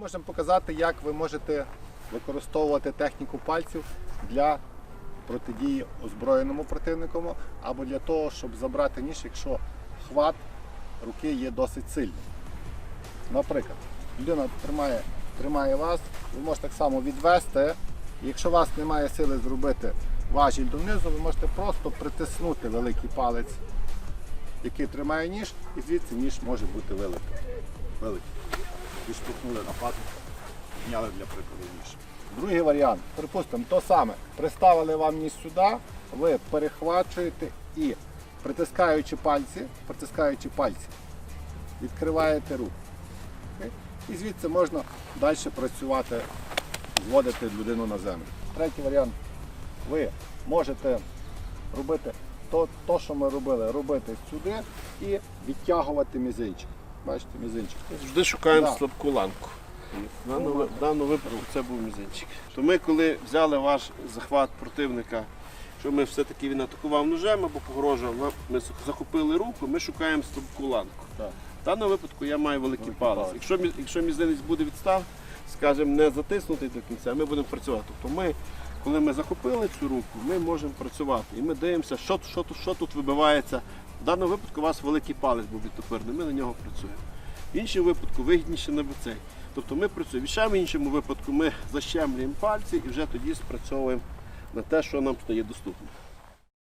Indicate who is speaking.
Speaker 1: можемо показати, як ви можете використовувати техніку пальців для протидії озброєному противнику або для того, щоб забрати ніж, якщо хват руки є досить сильний. Наприклад, людина тримає, тримає вас, ви можете так само відвести. Якщо у вас немає сили зробити важіль донизу, ви можете просто притиснути великий палець, який тримає ніж, і звідси ніж може бути великий. Відштовхнули на пату, підняли для прикладу ніж. Другий варіант, припустимо, то саме. Приставили вам ніж сюди, ви перехвачуєте і притискаючи пальці, притискаючи пальці, відкриваєте руку. І звідси можна далі працювати, зводити людину на землю. Третій варіант. Ви можете робити то, то, що ми робили, робити сюди і відтягувати мізинчик. Бачите, мізинчик.
Speaker 2: Завжди шукаємо
Speaker 1: Да.
Speaker 2: слабку ланку. В даному, в даному випадку це був мізинчик. То ми, коли взяли ваш захват противника, що ми все-таки він атакував ножем або погрожував, ми- захопили руку, ми шукаємо слабку ланку.
Speaker 1: Так.
Speaker 2: В даному випадку я маю великий, палець. Якщо, якщо мізинець буде відстав, скажімо, не затиснутий до кінця, ми будемо працювати. Тобто ми, коли ми захопили цю руку, ми можемо працювати. І ми дивимося, що, що, що тут вибивається. В даному випадку у вас великий палець був відтопирний, ми на нього працюємо. В іншому випадку вигідніше на цей. Тобто ми працюємо. Ще в іншому випадку ми защемлюємо пальці і вже тоді спрацьовуємо на те, що нам стає доступно.